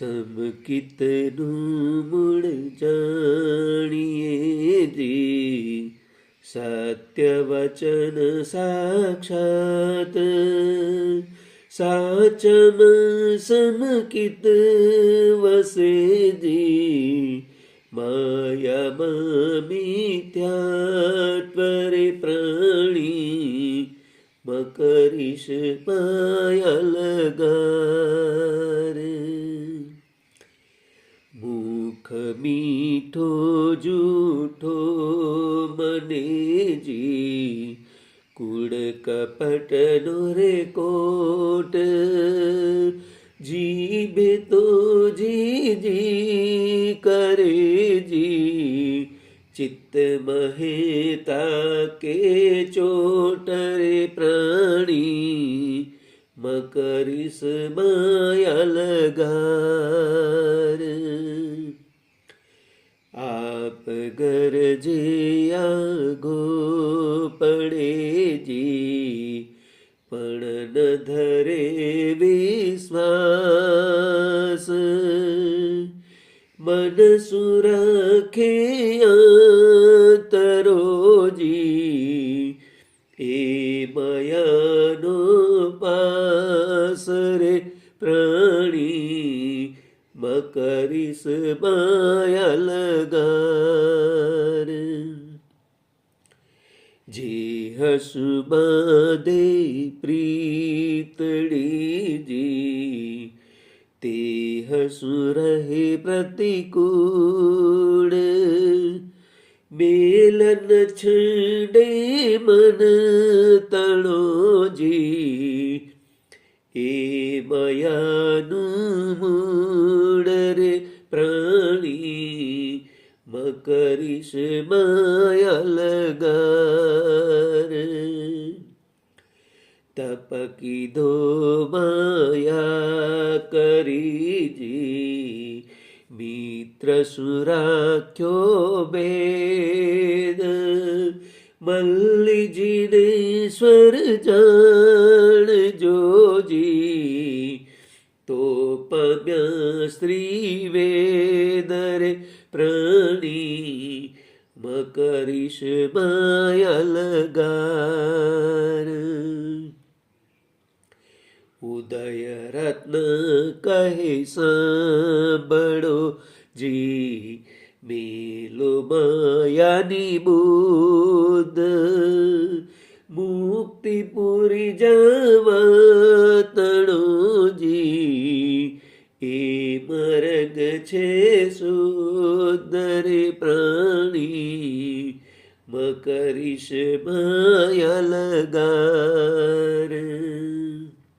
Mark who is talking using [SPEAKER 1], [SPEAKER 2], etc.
[SPEAKER 1] सब कितनु मुड़ जानिए जी। सत्यवचन साक्षात साचम समकित वसे जी। माया मिथ्यात्वरे प्राणी मकरिश माया लगा મીઠો જૂઠો મને જી. કુળ કપટનો રે કોટ જીભે તો જી જી કરે જી. ચિત્ત મહેતા કે ચોટરે પ્રાણી મકરિસ માયા આપ ગરજે આગો પડે જી પણ ન ધરે વિશ્વાસ મન સુરખે તરોજી એ મયાનો પાસ રે પ્રાણી મકરીસ માયલગાર જે હસુબાદે પ્રીતડીજી તે હસુ રહે પ્રતિકૂળ. મેલન છડે મન તણોજી, એ મયાનું મકરીશ માયલગાર તપ કીધો માયા કરીજી મિત્ર સુરાખ્યો બેદ મલ્લીજીને સ્વર જાણ જોજી પમ્યા સ્ત્રી વેદરે પ્રણી મકરીશ માયલગાર ઉદય રત્ન કહે સાંભળો જી મેલો માયાની બુદ્ધ મુક્તિ પૂરી જવા મરગ છે સુદરે પ્રાણી. મકરીશ માયલગાર.